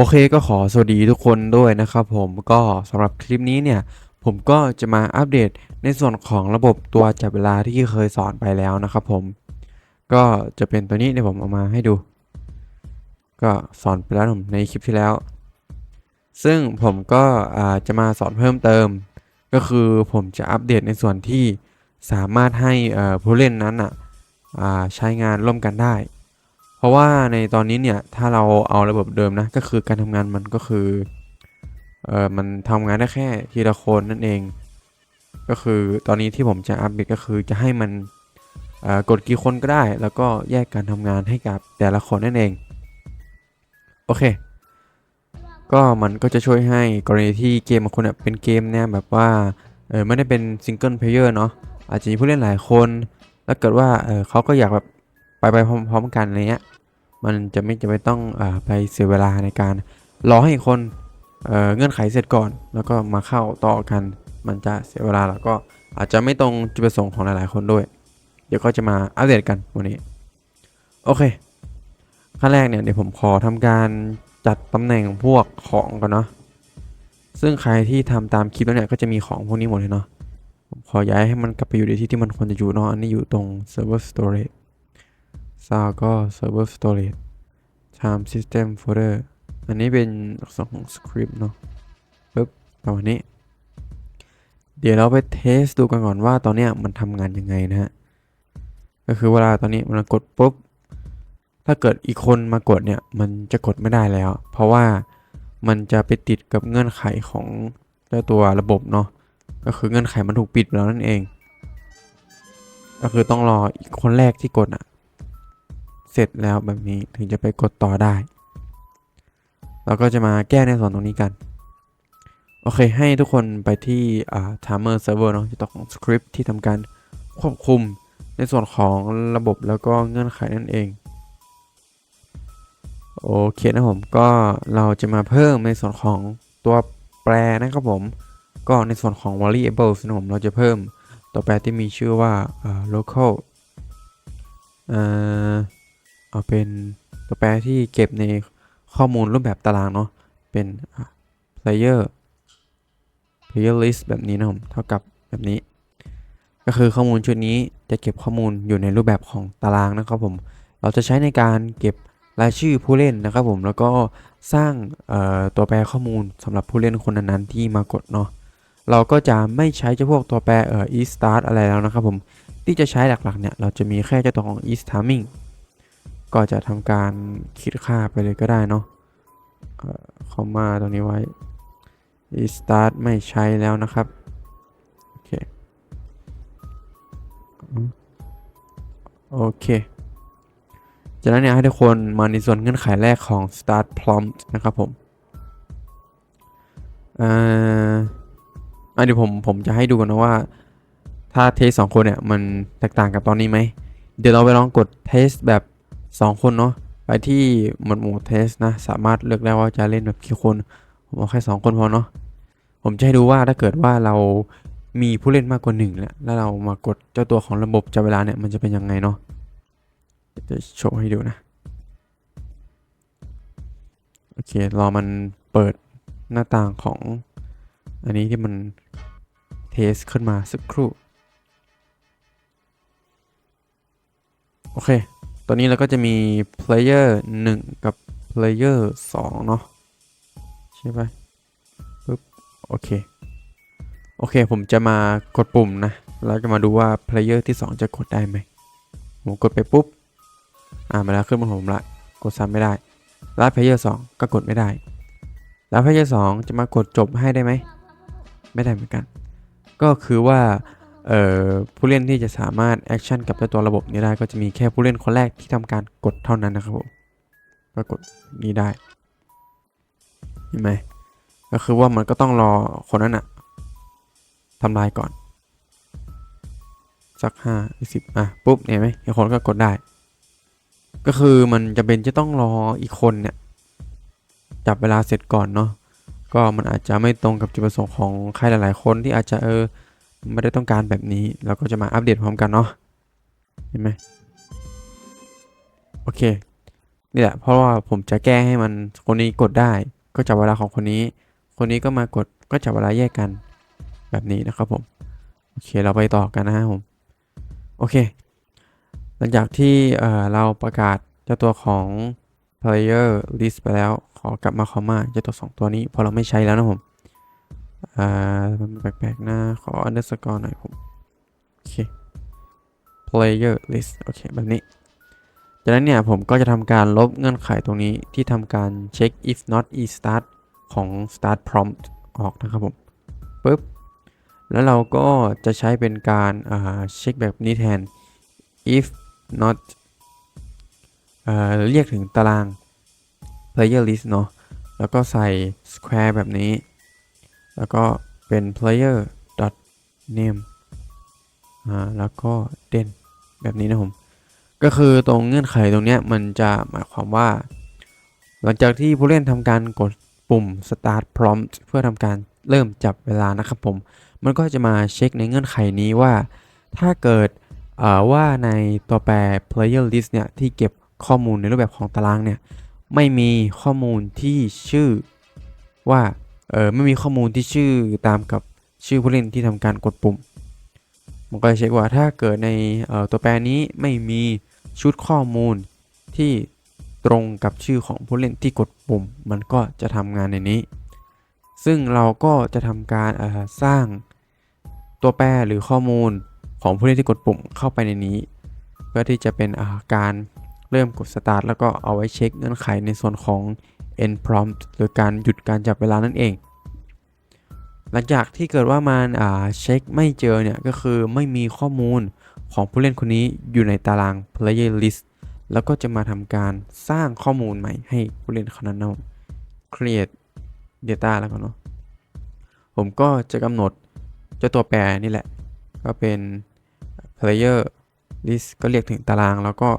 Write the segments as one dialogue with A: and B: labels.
A: โอเคก็ขอสวัสดีทุกคนด้วยนะครับผมก็สำหรับคลิปนี้เนี่ยผมก็จะมาอัปเดตในส่วนของระบบตัวจับเวลาที่เคยสอนไปแล้วนะครับผม ก็จะเป็นตัวนี้เดี๋ยวผมเอามาให้ดู ก็สอนไปแล้วผมในคลิปที่แล้ว ซึ่งผมก็จะมาสอนเพิ่มเติม ก็คือผมจะอัปเดตในส่วนที่สามารถให้ผู้เล่นนั้นอะใช้งานร่วมกันได้ เพราะว่าในตอนนี้เนี่ยถ้าเราเอาระบบเดิมนะก็คือการทำงานมันก็คือเออมันทำงานได้แค่ทีละคนนั่นเอง ก็คือตอนนี้ที่ผมจะอัปเดตก็คือจะให้มันกดกี่คนก็ได้ แล้วก็แยกการทำงานให้กับแต่ละคนนั่นเองโอเค ก็มันก็จะช่วยให้กรณีที่เกมบางคนเนี่ยเป็นเกมเนี่ยแบบว่าเออไม่ได้เป็นซิงเกิลเพลเยอร์เนาะอาจจะมีผู้เล่นหลายคน แล้วเกิดว่าเออเขาก็อยากแบบไปไปพร้อมๆกันอะไรเงี้ย มันจะไม่จะไม่ต้องอไปเสียเวลาในการรอให้คนเเงื่อนไขเสร็จก่อน แล้วก็มาเข้าต่อกัน มันจะเสียเวลาแล้วก็อาจจะไม่ตรงจุดประสงค์ของหลายๆ คนด้วย เดี๋ยวก็จะมาอัปเดตกันวันนี้ โอเค ขั้นแรกเนี่ยเดี๋ยวผมขอทำการจัดตำแหน่งพวกของก่อนเนาะซึ่งใครที่ทำตามคลิปแล้วเนี่ยก็จะมีของพวกนี้หมดเลยเนาะผมขอย้ายให้มันกลับไปอยู่ในที่ที่มันควรจะอยู่เนาะอันนี้อยู่ตรง server storage ซาวก็ server storage time system folder อันนี้เป็นอักษรของ script เนาะปึ๊บประมาณนี้ เดี๋ยวเราไปเทสดูกันก่อนว่าตอนเนี้ยมันทำงานยังไงนะฮะ ก็คือเวลาตอนนี้มันกดปุ๊บ ถ้าเกิดอีกคนมากดเนี่ย มันจะกดไม่ได้แล้ว เพราะว่ามันจะไปติดกับเงื่อนไขของเจ้าตัวระบบเนาะ ก็คือเงื่อนไขมันถูกปิดไปแล้วนั่นเอง ก็คือต้องรออีกคนแรกที่กดอะ เสร็จแล้วแบบนี้ถึงจะไปกดต่อได้ เราก็จะมาแก้ในส่วนตรงนี้กัน โอเค ให้ทุกคนไปที่อ่า timer server เนาะจะต้องของ script ที่ทำการควบคุมในส่วนของระบบแล้วก็เงื่อนไขนั่นเอง โอเคนะผมก็เราจะมาเพิ่มในส่วนของตัวแปรนะครับผม ก็ในส่วนของ variables นะผมเราจะเพิ่มตัวแปรที่มีชื่อว่าอ่า local อ่อ เอาเป็นตัวแปรที่เก็บในข้อมูลรูปแบบตารางเนาะเป็น player player list แบบนี้นะผมเท่ากับแบบนี้ ก็คือข้อมูลชุดนี้จะเก็บข้อมูลอยู่ในรูปแบบของตารางนะครับผมเราจะใช้ในการเก็บรายชื่อผู้เล่นนะครับผมแล้วก็สร้างตัวแปรข้อมูลสำหรับผู้เล่นคนนั้นๆที่มากดเนาะเราก็จะไม่ใช้เจ้าพวกตัวแปรเอ่อ e start อะไรแล้วนะครับผมที่จะใช้หลักๆเนี่ยเราจะมีแค่เจ้าตัวของ e timing ก็จะทำการคิดค่าไปเลยก็ได้เนาะคอมมาตรงนี้ไว้ start ไม่ใช้แล้วนะครับ โอเค โอเค จากนั้นเนี่ยให้ทุกคนมาในส่วนเงื่อนไขแรกของ start prompt นะครับผมอ่ออะเดี๋ยวผมผมจะให้ดูกันนะว่า ถ้าเทสสองคนเนี่ย มันแตกต่างกับตอนนี้ไหม เดี๋ยวเราไปลองกดเทสแบบ 2 คนเนาะไปที่หมวดหมู่เทสนะสามารถเลือกได้ว่าจะเล่นแบบกี่คนผมเอาแค่2คนพอเนาะผมจะให้ดูว่าถ้าเกิดว่าเรามีผู้เล่นมากกว่าหนึ่งแล้วแล้วเรามากดเจ้าตัวของระบบจับเวลาเนี่ยมันจะเป็นยังไงเนาะจะโชว์ให้ดูนะโอเครอมันเปิดหน้าต่างของอันนี้ที่มันเทสขึ้นมาสักครู่ โอเค ตัวนี้เราก็จะมี player 1 กับ player 2 เนาะใช่ไหมปึ๊บ โอเค โอเค ผมจะมากดปุ่มนะ แล้วจะมาดูว่า player ที่ 2 จะกดได้ไหม ผมกดไปปุ๊บ อ่ามาแล้วขึ้นบนผมละ กดซ้ำไม่ได้ แล้ว player 2 ก็กดไม่ได้ แล้ว player 2 จะมากดจบให้ได้ไหม ไม่ได้เหมือนกัน ก็คือว่า ผู้เล่นที่จะสามารถแอคชั่นกับเจ้าตัวระบบนี้ได้ก็จะมีแค่ผู้เล่นคนแรกที่ทำการกดเท่านั้นนะครับผมก็กดนี้ได้เห็นไหมก็คือว่ามันก็ต้องรอคนนั้นอะทำลายก่อน สักห้าสิบอะ ปุ๊บเห็นไหมอีกคนก็กดได้ ก็คือมันจะเป็นจะต้องรออีกคนเนี่ย จับเวลาเสร็จก่อนเนาะก็มันอาจจะไม่ตรงกับจุดประสงค์ของใครหลาย ๆ คนที่อาจจะเออ ไม่ได้ต้องการแบบนี้ เราก็จะมาอัปเดตพร้อมกันเนาะเห็นไหมโอเคนี่แหละเพราะว่าผมจะแก้ให้มันคนนี้กดได้ ก็จับเวลาของคนนี้ คนนี้ก็มากดก็จับเวลาแยกกันแบบนี้นะครับผมโอเคเราไปต่อกันนะครับผมโอเค หลังจากที่เเราประกาศเจ้าตัวของ player list ไปแล้ว ขอกลับมาคอมมาเจ้าตัวสองตัวนี้พราะเราไม่ใช้แล้วนะผม อ่ามันแปลกๆนะขอ underscore หน่อยผมโอเค player list โอเคแบบนี้จากนั้นเนี่ยผมก็จะทำการลบเงื่อนไขตรงนี้ที่ทำการเช็ค if not e start ของ start prompt ออกนะครับผมปุ๊บแล้วเราก็จะใช้เป็นการเช็คแบบนี้แทน if not เเรียกถึงตาราง player list เนาะแล้วก็ใส่ square แบบนี้ แล้วก็เป็น player dot name อ่าแล้วก็ den แบบนี้นะผม ก็คือตรงเงื่อนไขตรงเนี้ยมันจะหมายความว่า หลังจากที่ผู้เล่นทำการกดปุ่ม start prompt เพื่อทำการเริ่มจับเวลานะครับผม มันก็จะมาเช็คในเงื่อนไขนี้ว่า ถ้าเกิดว่าในตัวแปร player list เนี่ยที่เก็บข้อมูลในรูปแบบของตารางเนี่ย ไม่มีข้อมูลที่ชื่อว่า เออไม่มีข้อมูลที่ชื่อตามกับชื่อผู้เล่นที่ทำการกดปุ่ม มันก็จะเช็คว่าถ้าเกิดในตัวแปรนี้ไม่มีชุดข้อมูลที่ตรงกับชื่อของผู้เล่นที่กดปุ่ม มันก็จะทำงานในนี้ ซึ่งเราก็จะทำการสร้างตัวแปรหรือข้อมูลของผู้เล่นที่กดปุ่มเข้าไปในนี้ เพื่อที่จะเป็นอาการเริ่มกด start แล้วก็เอาไว้เช็คเงื่อนไขในส่วนของ end prompt หรือการหยุดการจับเวลานั่นเอง หลังจากที่เกิดว่ามันเช็คไม่เจอเนี่ย ก็คือไม่มีข้อมูลของผู้เล่นคนนี้อยู่ในตาราง player list แล้วก็จะมาทำการสร้างข้อมูลใหม่ให้ผู้เล่นคนนั้นนะ create data แล้วกันเนาะผมก็จะกำหนดเจ้าตัวแปรนี่แหละ ก็เป็น player list ก็เรียกถึงตารางแล้วก็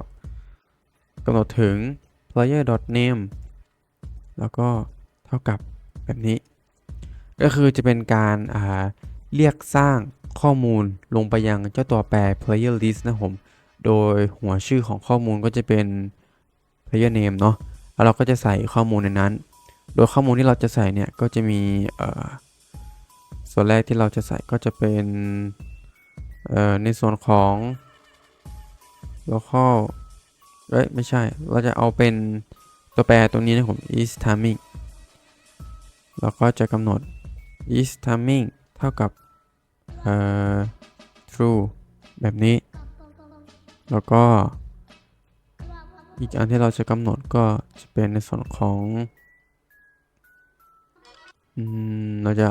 A: กำหนดถึง player name แล้วก็เท่ากับแบบนี้ ก็คือจะเป็นการอ่าเรียกสร้างข้อมูลลงไปยังเจ้าตัวแปร player list นะผม โดยหัวชื่อของข้อมูลก็จะเป็น player name เนาะแล้วเราก็จะใส่ข้อมูลในนั้น โดยข้อมูลที่เราจะใส่เนี่ยก็จะมีอ่อส่วนแรกที่เราจะใส่ก็จะเป็นเอ่อในส่วนของ local เอ้ยไม่ใช่ เราจะเอาเป็น ตัวแปรตรงนี้นะผม is timing เราก็จะกำหนด is timing เท่ากับเอ่อ true แบบนี้ แล้วก็ อีกอันที่เราจะกำหนดก็จะเป็นในส่วนของอืมเราจะ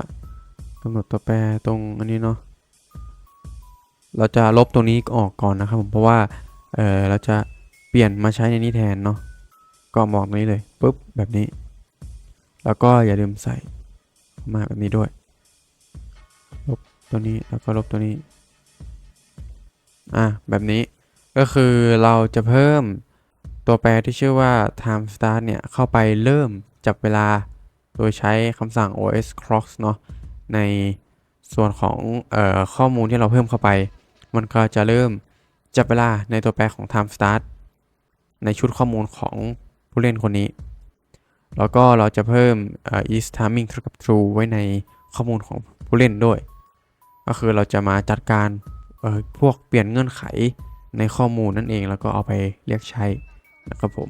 A: กำหนดตัวแปรตรงอันนี้เนาะเราจะลบตรงนี้ออกก่อนนะครับผมเพราะว่าเออเราจะเปลี่ยนมาใช้ในนี้แทนเนาะ ก็มองตรงนี้เลยปุ๊บแบบนี้ แล้วก็อย่าลืมใส่เข้ามาแบบนี้ด้วย ลบตัวนี้แล้วก็ลบตัวนี้ อะแบบนี้ก็คือเราจะเพิ่มตัวแปรที่ชื่อว่า time start เนี่ย เข้าไปเริ่มจับเวลาโดยใช้คำสั่ง os clock เนาะในส่วนของออข้อมูลที่เราเพิ่มเข้าไป มันก็จะเริ่มจับเวลาในตัวแปรของ time start ในชุดข้อมูลของ ผู้เล่นคนนี้ แล้วก็เราจะเพิ่มอ่อ is timing เท่ากับ true ไว้ในข้อมูลของผู้เล่นด้วย ก็คือเราจะมาจัดการพวกเปลี่ยนเงื่อนไขในข้อมูลนั่นเองแล้วก็เอาไปเรียกใช้นะครับผม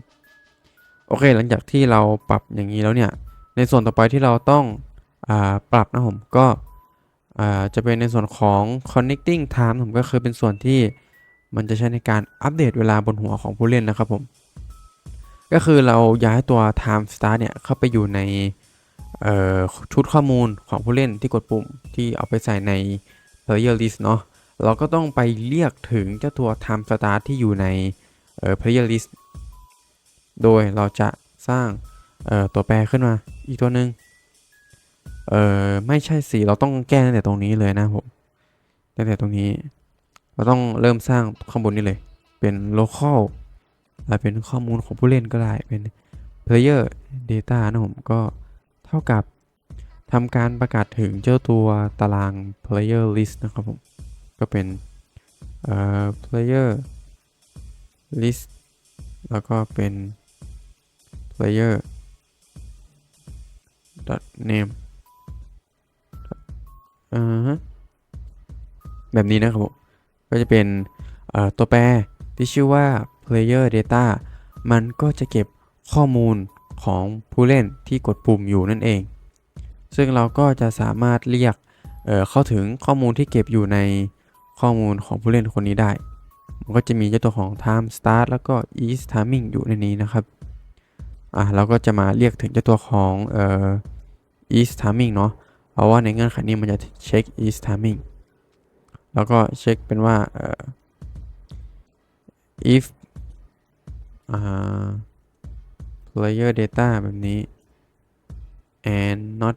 A: โอเค หลังจากที่เราปรับอย่างนี้แล้วเนี่ย ในส่วนต่อไปที่เราต้องอปรับนะผมก็จะเป็นในส่วนของ connecting time ผมก็คือเป็นส่วนที่มันจะใช้ในการอัปเดตเวลาบนหัวของผู้เล่นนะครับผม ก็คือเราย้ายตัว time start เนี่ย เข้าไปอยู่ในชุดข้อมูลของผู้เล่นที่กดปุ่มที่เอาไปใส่ใน player list เนาะเราก็ต้องไปเรียกถึงเจ้าตัว time start ที่อยู่ในเอ่อ player list โดยเราจะสร้างเอ่อตัวแปรขึ้นมาอีกตัวหนึ่งเอ่อไม่ใช่สิเราต้องแก้ตั้งแต่ตรงนี้เลยนะผมตั้งแต่ตรงนี้ เราต้องเริ่มสร้างข้างบนนี้เลย เป็น local อะไรเป็นข้อมูลของผู้เล่นก็ได้เป็น player data นะผมก็เท่ากับทำการประกาศถึงเจ้าตัวตาราง player list นะครับผม ก็เป็นเอ่อ player list แล้วก็เป็น player dot name อ่าแบบนี้นะครับผม ก็จะเป็นตัวแปรที่ชื่อว่า player data มันก็จะเก็บข้อมูลของผู้เล่นที่กดปุ่มอยู่นั่นเอง ซึ่งเราก็จะสามารถเรียกเเข้าถึงข้อมูลที่เก็บอยู่ในข้อมูลของผู้เล่นคนนี้ได้ มันก็จะมีเจ้าตัวของ time start แล้วก็ is timing อยู่ในนี้นะครับ อะเราก็จะมาเรียกถึงเจ้าตัวของเอ่อ is timing เนาะ เพราะว่าในเงื่อนไขนี้มันจะเช็ค is timing แล้วก็เช็คเป็นว่าเอ่อ if player data แบบนี้ and not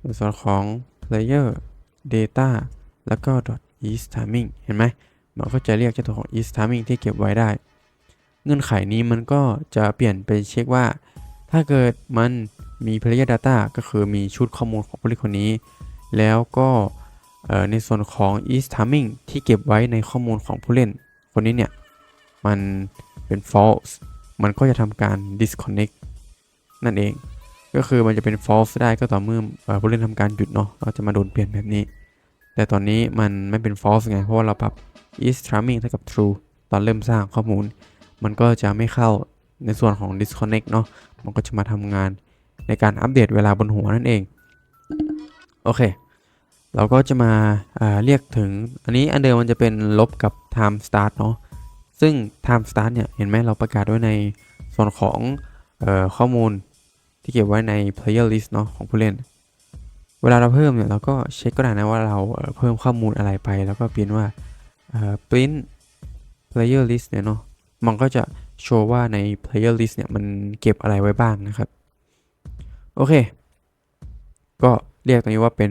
A: ในส่วนของ player data แล้วก็ dot is timing เห็นไหมมันก็จะเรียกเจ้าตัวของ is timing ที่เก็บไว้ได้ เงื่อนไขนี้มันก็จะเปลี่ยนไปเช็คว่า ถ้าเกิดมันมี player data ก็คือมีชุดข้อมูลของผู้เล่นคนนี้ แล้วก็เอ่อในส่วนของ is timing ที่เก็บไว้ในข้อมูลของผู้เล่นคนนี้เนี่ย มันเป็น false มันก็จะทำการ disconnect นั่นเอง ก็คือมันจะเป็น false ได้ก็ต่อเมื่อผู้เล่นทำการหยุดเนาะเราจะมาโดนเปลี่ยนแบบนี้ แต่ตอนนี้มันไม่เป็น false ไง เพราะว่าเราปรับ is timing เท่ากับ true ตอนเริ่มสร้างข้อมูล มันก็จะไม่เข้าในส่วนของ disconnect เนาะมันก็จะมาทำงานในการอัปเดตเวลาบนหัวนั่นเอง โอเค เราก็จะมาาเรียกถึง อันนี้อันเดิมมันจะเป็นลบกับ time start เนาะ ซึ่ง time start เนี่ย เห็นไหมเราประกาศไว้ในส่วนของออข้อมูลที่เก็บไว้ใน player list เนาะของผู้เล่น เวลาเราเพิ่มเนี่ย เราก็เช็คก็ได้นะว่าเราเพิ่มข้อมูลอะไรไป แล้วก็เปลี่ยนว่า print player list เนี่ยเนาะมันก็จะโชว์ว่าใน player list เนี่ย มันเก็บอะไรไว้บ้างนะครับ โอเค ก็เรียกตรงนี้ว่าเป็น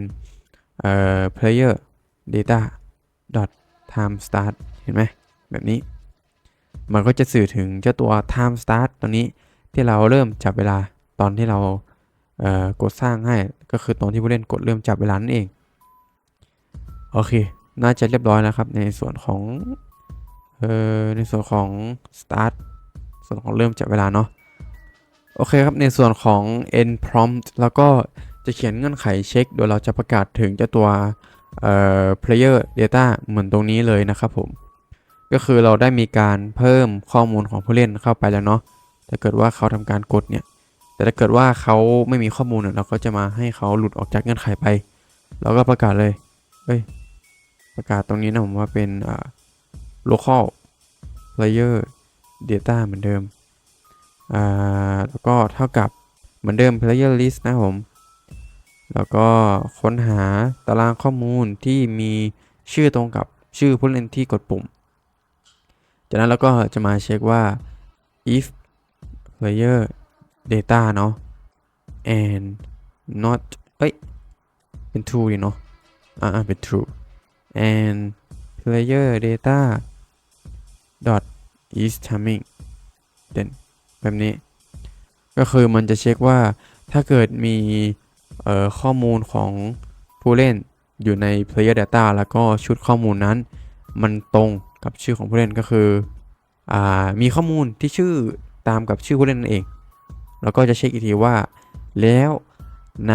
A: player data dot time start เห็นไหมแบบนี้ มันก็จะสื่อถึงเจ้าตัว time start ตัวนี้ที่เราเริ่มจับเวลาตอนที่เรากดสร้างให้ก็คือตอนที่ผู้เล่นกดเริ่มจับเวลานั่นเอง โอเค น่าจะเรียบร้อยแล้วครับ ในส่วนของเอ่อในส่วนของ start ส่วนของเริ่มจับเวลาเนาะโอเคครับ ในส่วนของ end prompt แล้วก็จะเขียนเงื่อนไขเช็ค โดยเราจะประกาศถึงเจ้าตัวเอ่อ player data เหมือนตรงนี้เลยนะครับผม ก็คือเราได้มีการเพิ่มข้อมูลของผู้เล่นเข้าไปแล้วเนาะถ้าเกิดว่าเขาทำการกดเนี่ย แต่ถ้าเกิดว่าเขาไม่มีข้อมูลเนี่ยเราก็จะมาให้เขาหลุดออกจากเงื่อนไขไป เราก็ประกาศเลย เอ้ย ประกาศตรงนี้นะผมว่าเป็นอ่า local player data เหมือนเดิม อ่า แล้วก็เท่ากับเหมือนเดิม player list นะผม แล้วก็ค้นหาตารางข้อมูลที่มีชื่อตรงกับชื่อผู้เล่นที่กดปุ่ม จากนั้นเราก็จะมาเช็คว่า if player data เนาะ and not เอ้ย เป็น true ดีเนาะ อ่าเป็น true and player data dot is timing เด่นแบบนี้ ก็คือมันจะเช็คว่าถ้าเกิดมีข้อมูลของผู้เล่นอยู่ใน player data แล้วก็ชุดข้อมูลนั้น มันตรง กับชื่อของผู้เล่นก็คืออมีข้อมูลที่ชื่อตามกับชื่อผู้เล่นนั่นเอง แล้วก็จะเช็คอีกทีว่า แล้วใน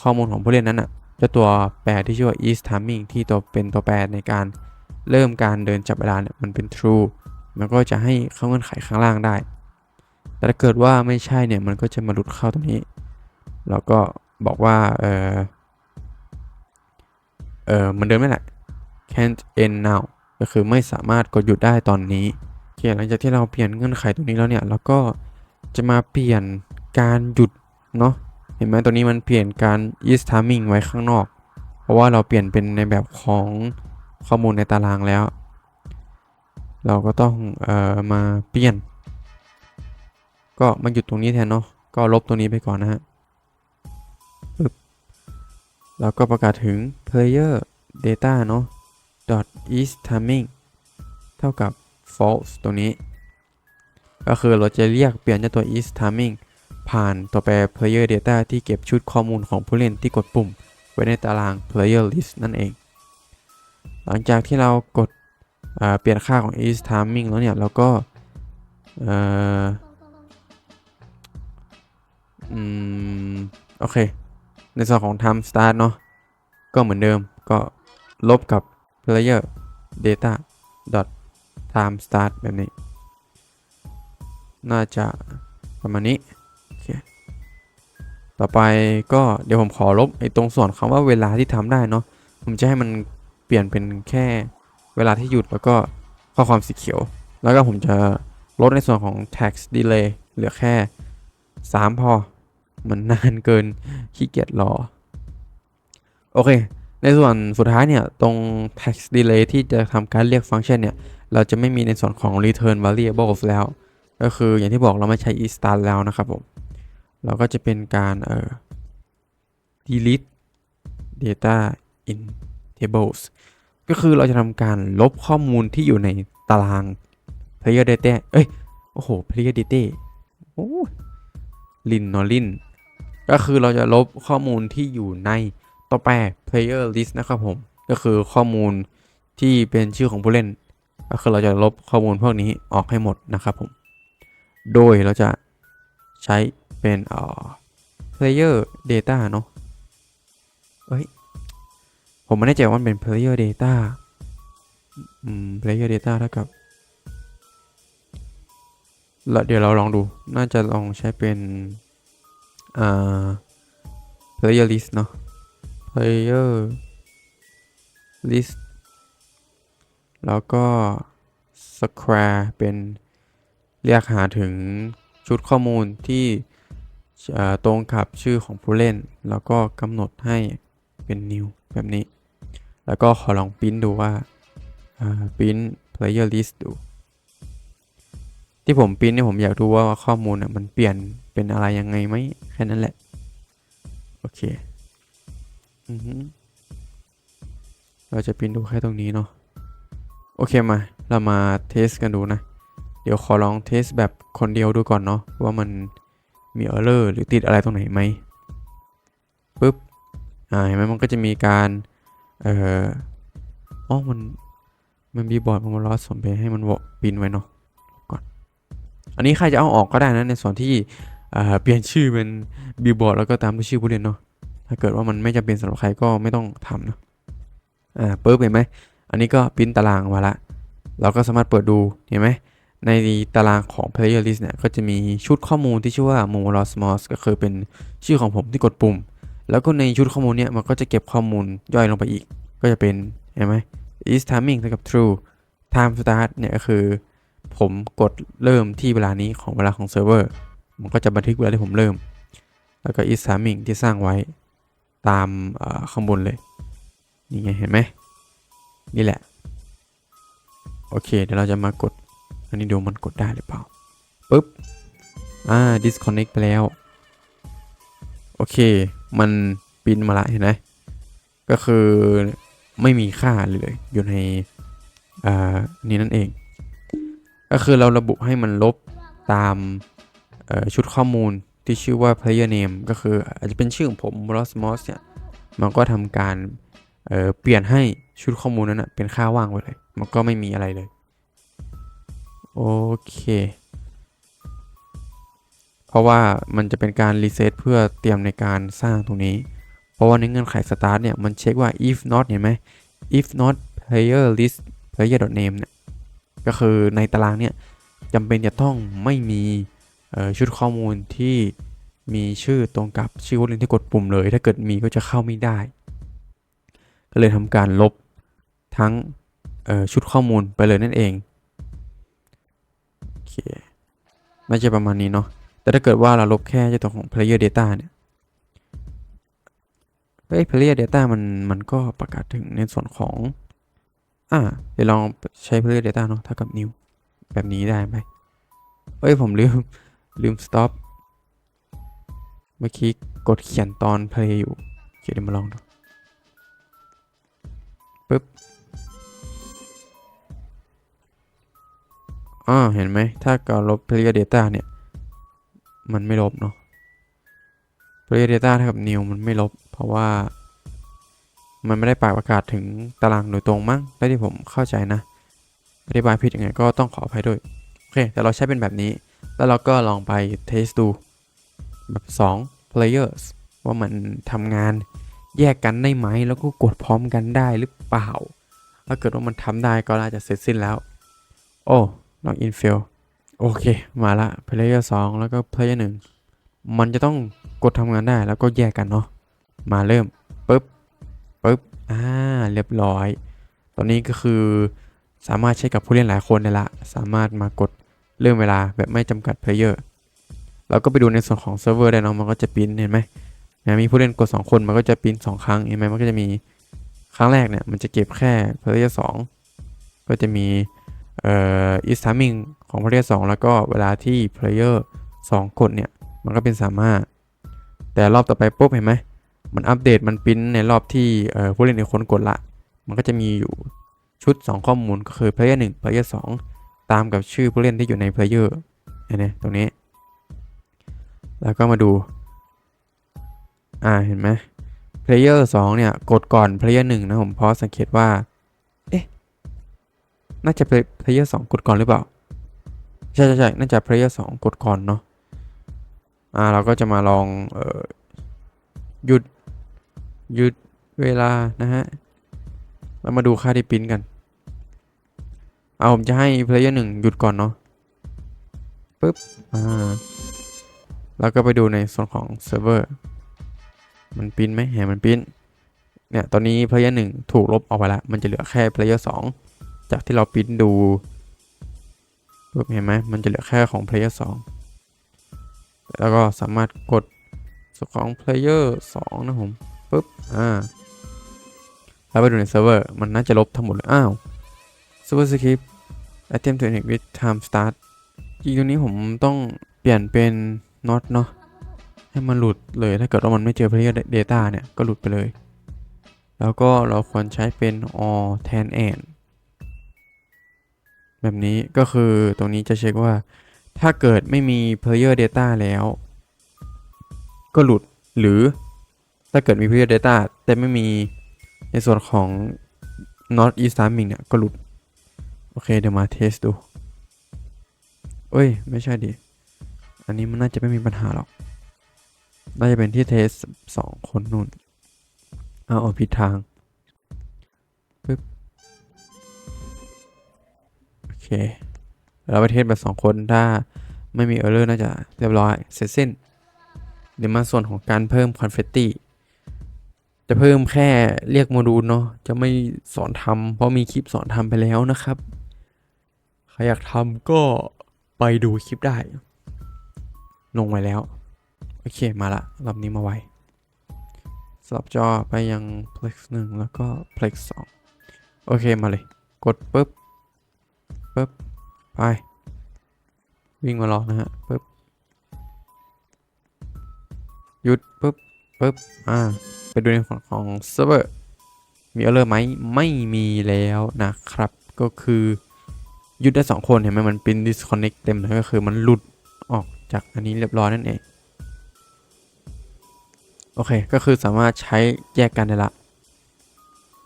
A: ข้อมูลของผู้เล่นนั้นอะเจ้าตัวแปรที่ชื่อว่า is timing ที่ตัวเป็นตัวแปรในการเริ่มการเดินจับเวลาเนี่ยมันเป็น true มันก็จะให้เข้าเงื่อนไขข้างล่างได้ แต่ถ้าเกิดว่าไม่ใช่เนี่ยมันก็จะมาหลุดเข้าตรงนี้ แล้วก็บอกว่า เออเออมันเดิมไม่แหละ can't end now ก็คือไม่สามารถกดหยุดได้ตอนนี้โอเคหลังจากที่เราเปลี่ยนเงื่อนไขตรงนี้แล้วเนี่ยเราก็จะมาเปลี่ยนการหยุดเนาะเห็นไหมตัวนี้มันเปลี่ยนการ is timing ไว้ข้างนอก เพราะว่าเราเปลี่ยนเป็นในแบบของข้อมูลในตารางแล้ว เราก็ต้องเอ่อมาเปลี่ยน ก็มาหยุดตรงนี้แทนเนาะก็ลบตรงนี้ไปก่อนนะฮะแล้วก็ประกาศถึง player data เนาะ dot is timing เท่ากับ false ตรงนี้ ก็คือเราจะเรียกเปลี่ยนจากตัว is timing ผ่านตัวแปร player data ที่เก็บชุดข้อมูลของผู้เล่นที่กดปุ่ม ไว้ในตาราง player list นั่นเอง หลังจากที่เรากดเปลี่ยนค่าของ is timing แล้วเนี่ย เราก็อืม โอเค ในส่วนของ time start เนาะก็เหมือนเดิมก็ลบกับ player data dot time start แบบนี้ น่าจะประมาณนี้โอเคต่อไปก็เดี๋ยวผมขอลบไอ้ตรงส่วนคำว่าเวลาที่ทำได้เนาะผมจะให้มันเปลี่ยนเป็นแค่เวลาที่หยุดแล้วก็ข้อความสีเขียว แล้วก็ผมจะลดในส่วนของ tax delay เหลือแค่ 3 พอ มันนานเกินขี้เกียจรอ โอเค ในส่วนสุดท้ายเนี่ย ตรง tax delay ที่จะทำการเรียกฟังก์ชันเนี่ย เราจะไม่มีในส่วนของ return variables แล้ว ก็คืออย่างที่บอกเราไม่ใช้ is start แล้วนะครับผม เราก็จะเป็นการเอ่อ delete data in tables ก็คือเราจะทำการลบข้อมูลที่อยู่ในตาราง player data เอ้ย โอ้โห player data โอ้ลินนอลินก็คือเราจะลบข้อมูลที่อยู่ใน ต่อไป player list นะครับผม ก็คือข้อมูลที่เป็นชื่อของผู้เล่น ก็คือเราจะลบข้อมูลพวกนี้ออกให้หมดนะครับผม โดยเราจะใช้เป็นเอ่อ player data เนอะเอ้ย ผมไม่แน่ใจว่ามันเป็น player data อืม player data เท่ากับแล้วเดี๋ยวเราลองดู น่าจะลองใช้เป็น อ่า player list เนอะ player list แล้วก็ square เป็นเรียกหาถึงชุดข้อมูลที่ตรงกับชื่อของผู้เล่น แล้วก็กำหนดให้เป็น new แบบนี้ แล้วก็ขอลองปริ้นดูว่าปริ้น player list ดู ที่ผมปริ้นเนี่ยผมอยากดูว่าข้อมูลอะมันเปลี่ยนเป็นอะไรยังไงไหมแค่นั้นแหละ โอเค เราจะปริ้นดูแค่ตรงนี้เนาะโอเคมา เรามาเทสกันดูนะ เดี๋ยวขอลองเทสแบบคนเดียวดูก่อนเนาะว่ามันมีเออร์เลอร์หรือติดอะไรตรงไหนไหมปุ๊บอ่าเห็นไหมมันก็จะมีการเอ่ออ๋อมันมันมีบอร์ดมันมาล้อสมไปให้มันวปินไว้เนาะก่อน อันนี้ใครจะเอาออกก็ได้นะในส่วนที่เปลี่ยนชื่อเป็นบีบอร์ดแล้วก็ตามด้วยชื่อผู้เล่นเนาะ ถ้าเกิดว่ามันไม่จำเป็นสำหรับใครก็ไม่ต้องทำนะอ่าปุ๊บเห็นไหมอันนี้ก็ปริ้นตารางมาละ เราก็สามารถเปิดดูเห็นไหมในตารางของ player list เนี่ยก็จะมีชุดข้อมูลที่ชื่อว่า m o l o s m o s ก็คือเป็นชื่อของผมที่กดปุ่ม แล้วก็ในชุดข้อมูลเนี่ยมันก็จะเก็บข้อมูลย่อยลงไปอีก ก็จะเป็นเห็นไหม is timing เท่ากับ true time start เนี่ยก็คือ ผมกดเริ่มที่เวลานี้ของเวลาของเซิร์ฟเวอร์มันก็จะบันทึกเวลาที่ผมเริ่ม แล้วก็ is timing ที่สร้างไว้ ตามข้างบนเลย นี่ไงเห็นไหมนี่แหละ โอเค เดี๋ยวเราจะมากด อันนี้ดูมันกดได้หรือเปล่าปุ๊บ อ่า disconnect ไปแล้ว โอเค มันปินมาละเห็นไหมก็คือไม่มีค่าเลยอยู่ในอ่านี้นั่นเอง ก็คือเราระบุให้มันลบตามชุดข้อมูล ที่ชื่อว่า player name ก็คืออาจจะเป็นชื่อของผม Rosmos เนี่ย มันก็ทำการเอ่อเปลี่ยนให้ชุดข้อมูลนั้นนะเป็นค่าว่างไปเลย มันก็ไม่มีอะไรเลย โอเค เพราะว่ามันจะเป็นการรีเซ็ตเพื่อเตรียมในการสร้างตรงนี้ เพราะว่าในเงื่อนไข start เนี่ย มันเช็คว่า if not เห็นไหม if not player list player name เนี่ย ก็คือในตารางเนี่ยจำเป็นจะต้องไม่มี ชุดข้อมูลที่มีชื่อตรงกับชื่อผู้เล่นที่กดปุ่มเลย ถ้าเกิดมีก็จะเข้าไม่ได้ ก็เลยทำการลบทั้งชุดข้อมูลไปเลยนั่นเองโอเคน่าจะประมาณนี้เนาะแต่ถ้าเกิดว่าเราลบแค่เจ้าตัวของ player data เนี่ยเฮ้ย player data มันมันก็ประกาศถึงในส่วนของ อ่า เดี๋ยวลองใช้ player data เนาะเท่ากับ new แบบนี้ได้ไหมเฮ้ย ผมลืม ลืม stop เมื่อกี้กดเขียนตอน play อยู่เดี๋ยวมาลองดูปึ๊บอ่าเห็นไหม ถ้าเกิดลบ player data เนี่ย มันไม่ลบเนาะ player data เท่ากับ new มันไม่ลบ เพราะว่า มันไม่ได้ประกาศถึงตารางโดยตรงมั้งได้ที่ผมเข้าใจนะ อธิบายผิดยังไงก็ต้องขออภัยด้วย โอเค แต่เราใช้เป็นแบบนี้ แล้วเราก็ลองไปเทสดู แบบ2 players ว่ามันทำงานแยกกันได้ไหม แล้วก็กดพร้อมกันได้หรือเปล่า ถ้าเกิดว่ามันทำได้ก็น่าจะเสร็จสิ้นแล้ว โอ้ log in fail โอเค มาละ player 2 แล้วก็ player 1 มันจะต้องกดทำงานได้แล้วก็แยกกันเนาะ มาเริ่มปึ๊บปึ๊บ อ่า เรียบร้อย ตอนนี้ก็คือสามารถใช้กับผู้เล่นหลายคนได้ละ สามารถมากด เริ่มเวลาแบบไม่จำกัด player เราก็ไปดูในส่วนของเซิร์ฟเวอร์ได้เนาะมันก็จะปริ้นเห็นไหมนะมีผู้เล่นกด 2 คนมันก็จะปริ้น2 ครั้งเห็นไหมมันก็จะมีครั้งแรกเนี่ยมันจะเก็บแค่ player 2ก็จะมีเอ่อ is timing ของ player 2แล้วก็เวลาที่ player 2กดเนี่ยมันก็เป็นสามารถแต่รอบต่อไปปุ๊บเห็นไหมมันอัปเดตมันปริ้นในรอบที่เอ่อผู้เล่นอีกคนกดละ มันก็จะมีอยู่ชุด 2 ข้อมูลก็คือ player 1 player 2 ตามกับชื่อผู้เล่นที่อยู่ใน player เนไหมตรงนี้ แล้วก็มาดู อ่า เห็นไหม player 2 เนี่ย กดก่อน player 1 นะผมเพราะสังเกตว่า เอ๊ะ น่าจะ player 2 กดก่อนหรือเปล่า ใช่ใช่ใช่น่าจะ player 2 กดก่อนเนาะ อ่า เราก็จะมาลอง เอ่อ หยุด หยุดเวลา นะฮะ เรามาดูค่าที่ปิ้นกัน เอาผมจะให้ player 1หนึ่งหยุดก่อนเนาะปึ๊บอ่าแล้วก็ไปดูในส่วนของเซิร์ฟเวอร์มันปิ้นไหมเห็นมันปิ้นเนี่ยตอนนี้ player 1ถูกลบออกไปแล้ว มันจะเหลือแค่ player 2จากที่เราปิ้นดูปึ๊บเห็นไหมมันจะเหลือแค่ของ player 2แล้วก็สามารถกดส่วนของ player 2นะผมปึ๊บอ่าแล้วไปดูในเซิร์ฟเวอร์มันน่าจะลบทั้งหมดเลยอ้าว super script attempt to connect with time start จริงตรงนี้ผมต้องเปลี่ยนเป็น not เนาะให้มันหลุดเลยถ้าเกิดว่ามันไม่เจอ player data เนี่ย ก็หลุดไปเลย แล้วก็เราควรใช้เป็น or แทน and แบบนี้ก็คือตรงนี้จะเช็คว่า ถ้าเกิดไม่มี player data แล้ว ก็หลุดหรือถ้าเกิดมี player data แต่ไม่มีในส่วนของ not is timing เนี่ย ก็หลุด อเคเดี๋ยวมาเทสดูเอ้ย ไม่ใช่ดิ อันนี้มันน่าจะไม่มีปัญหาหรอก น่าจะเป็นที่เทสสองคนนู่นเอาเอาผิดทางปึ๊บโอเค เราไปเทสแบบสองคนถ้าไม่มีเออร์เลอร์น่าจะเรียบร้อย เสร็จสิ้น เดี๋ยวมาส่วนของการเพิ่มคอนเฟตตี้จะเพิ่มแค่เรียกโมดูลเนาะจะไม่สอนทำเพราะมีคลิปสอนทำไปแล้วนะครับ ครอยากทำก็ไปดูคลิปได้ ลงไว้แล้ว โอเคมาละรอบนี้มาไวสลับจอไปยัง plex 1 แล้วก็ plex 2 โอเคมาเลย กดปุ๊บปุ๊บ ไป วิ่งมารอนะฮะปุ๊บ หยุดปุ๊บปุ๊บ อ่า ไปดูในฝั่งของเซิร์ฟเวอร์ มีเออร์เลอร์ไหม ไม่มีแล้วนะครับ ก็คือ หยุดได้สองคนเห็นไหมมันเป็น disconnect เต็มเลยก็คือมันหลุดออกจากอันนี้เรียบร้อยนั่นเอง โอเค ก็คือสามารถใช้แยกกันได้ละ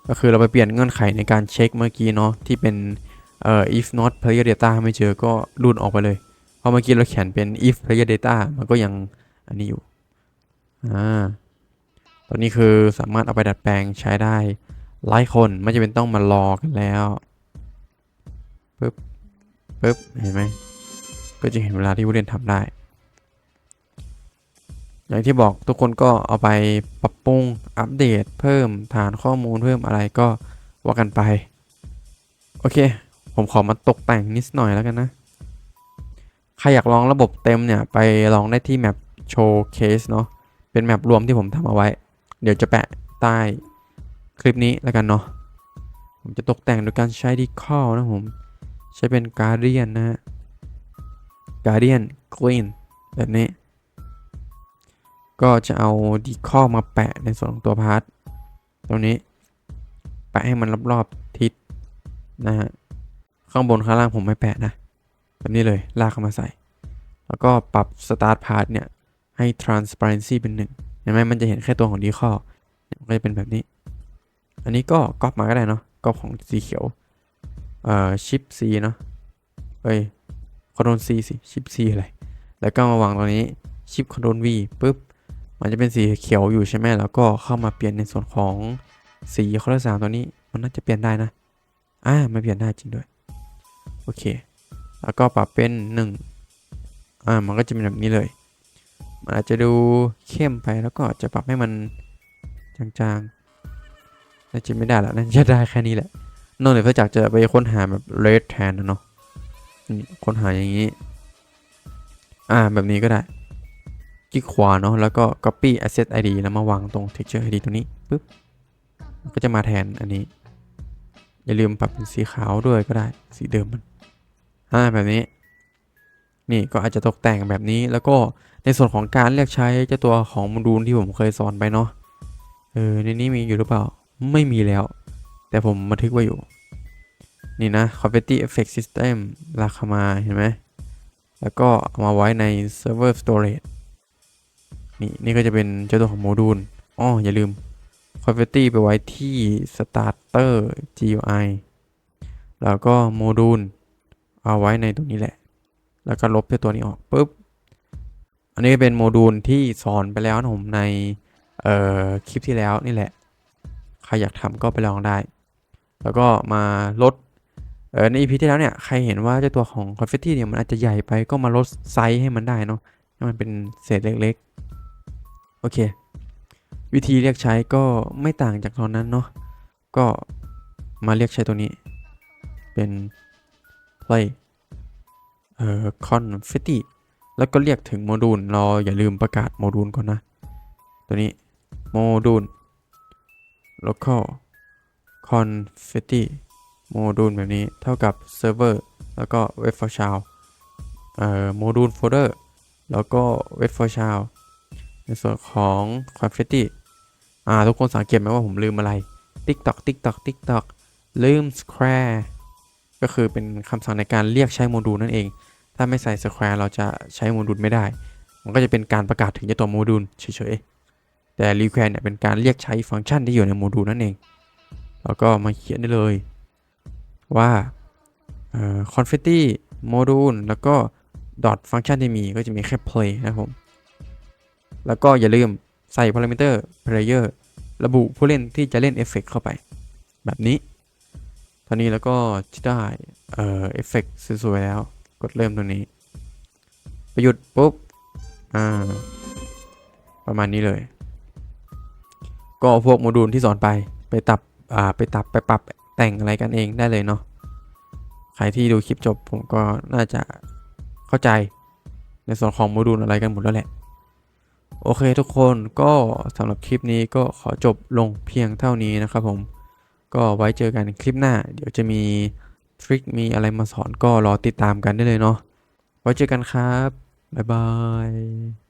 A: ก็คือเราไปเปลี่ยนเงื่อนไขในการเช็คเมื่อกี้เนาะที่เป็นเอ่อ if not player data ไม่เจอก็รูดออกไปเลย เพราะเมื่อกี้เราเขียนเป็น if player data มันก็ยังอันนี้อยู่ อ่า ตอนนี้คือสามารถเอาไปดัดแปลงใช้ได้หลายคนไม่จำเป็นต้องมารอกันแล้ว ปึ๊บปึ๊บเห็นไหมก็จะเห็นเวลาที่ผู้เล่นทำได้ อย่างที่บอกทุกคนก็เอาไปปรับปรุงอัปเดต เพิ่มฐานข้อมูลเพิ่มอะไรก็ว่ากันไป โอเค ผมขอมาตกแต่งนิดหน่อยแล้วกันนะ ใครอยากลองระบบเต็มเนี่ย ไปลองได้ที่แมปโชว์เคสเนาะเป็นแมปรวมที่ผมทำเอาไว้ เดี๋ยวจะแปะใต้คลิปนี้แล้วกันเนาะผมจะตกแต่งโดยการใช้ดีคอลนะผม ใช้เป็น Guardian นะฮะ Guardian Clean แบบนี้ ก็จะเอาดีคอมาแปะในส่วนของตัวพาร์ทตรงนี้ แปะให้มันรอบๆทิศนะฮะ ข้างบนข้างล่างผมไม่แปะนะ แบบนี้เลยลากเข้ามาใส่ แล้วก็ปรับ Start Part เนี่ย ให้ Transparency เป็นหนึ่งเห็นไหมมันจะเห็นแค่ตัวของดีคอมันก็จะเป็นแบบนี้ อันนี้ก็ก๊อปมาก็ได้เนาะก๊อปของสีเขียว เอ่อชิป C เนาะเอ้ยคอนโทรล C สิชิป C อะไร แล้วก็มาวางตรงนี้ชิป Ctrl V ปุ๊บ มันจะเป็นสีเขียวอยู่ใช่ไหมแล้วก็เข้ามาเปลี่ยนในส่วนของสีคอร์สามตัวนี้ มันน่าจะเปลี่ยนได้นะ อ่าไมันเปลี่ยนได้จริงด้วย โอเค แล้วก็ปรับเป็นหนึ่งอ่า มันก็จะเป็นแบบนี้เลย มันอาจจะดูเข้มไปแล้วก็จะปรับให้มันจางๆ น่าจะไม่ได้ละน่าจะได้แค่นี้แหละ นอกจากจะไปค้นหาแบบ red แทนนะเนาะค้นหาอย่างนี้ อ่าแบบนี้ก็ได้คลิกขวาเนาะแล้วก็ copy asset id แล้วมาวางตรง texture id ตรงนี้ปุ๊บก็จะมาแทนอันนี้ อย่าลืมปรับเป็นสีขาวด้วยก็ได้สีเดิมมันอ่าแบบนี้ นี่ก็อาจจะตกแต่งแบบนี้แล้วก็ในส่วนของการเรียกใช้เจ้าตัวของโมดูลที่ผมเคยสอนไปเนาะเออในนี้มีอยู่หรือเปล่าไม่มีแล้ว แต่ผมบันทึกไว้อยู่ นี่นะ Confetti Effect System ราคามาเห็นไหม แล้วก็เอามาไว้ใน Server Storage นี่นี่ก็จะเป็นเจ้าตัวของโมดูลอ๋ออย่าลืม Confetti ไปไว้ที่ Starter GUI แล้วก็โมดูลเอาไว้ในตรงนี้แหละ แล้วก็ลบเจ้าตัวนี้ออกปุ๊บ อันนี้เป็นโมดูลที่สอนไปแล้วนะผมในคลิปที่แล้วนี่แหละ ใครอยากทำก็ไปลองได้ แล้วก็มาลดเออใน EP ที่แล้วเนี่ยใครเห็นว่าเจ้าตัวของ Confetti เนี่ยมันอาจจะใหญ่ไปก็มาลดไซส์ให้มันได้เนาะให้มันเป็นเศษเล็กๆ โอเค วิธีเรียกใช้ก็ไม่ต่างจากตอนนั้นเนาะก็มาเรียกใช้ตัวนี้ เป็น play เอ่อ confetti แล้วก็เรียกถึงโมดูลเราอย่าลืมประกาศโมดูลก่อนนะ ตัวนี้โมดูล local confetti โมดูลแบบนี้เท่ากับ server แล้วก็ web for child เอ่อโมดูล folder แล้วก็ web for child ในส่วนของ confetti อ่า ทุกคนสังเกตไหมว่าผมลืมอะไร tiktok tiktok tiktok ลืม square ก็คือเป็นคำสั่งในการเรียกใช้โมดูลนั่นเอง ถ้าไม่ใส่ square เราจะใช้โมดูลไม่ได้ มันก็จะเป็นการประกาศถึงเจ้าตัวโมดูลเฉยๆแต่ require เนี่ยเป็นการเรียกใช้ฟังก์ชันที่อยู่ในโมดูลนั่นเอง แล้วก็มาเขียนได้เลยว่าเอ่อ confetti โมดูลแล้วก็ dot ฟังก์ชันที่มีก็จะมีแค่ play นะครับผม แล้วก็อย่าลืมใส่ parameter player ระบุผู้เล่นที่จะเล่นเอฟเฟกเข้าไป แบบนี้ ตอนนี้แล้วก็จะได้เออเอฟเฟกสวยๆแล้ว กดเริ่มตรงนี้ไปหยุดปุ๊บ อ่า ประมาณนี้เลย ก็พวกโมดูลที่สอนไปไปตับ ไปตับไปปรับแต่งอะไรกันเองได้เลยเนาะใครที่ดูคลิปจบผมก็น่าจะเข้าใจในส่วนของโมดูลอะไรกันหมดแล้วแหละ โอเคทุกคนก็สำหรับคลิปนี้ก็ขอจบลงเพียงเท่านี้นะครับผมก็ไว้เจอกันคลิปหน้า เดี๋ยวจะมีทริคมีอะไรมาสอนก็รอติดตามกันได้เลยเนาะไว้เจอกันครับ บ๊ายบาย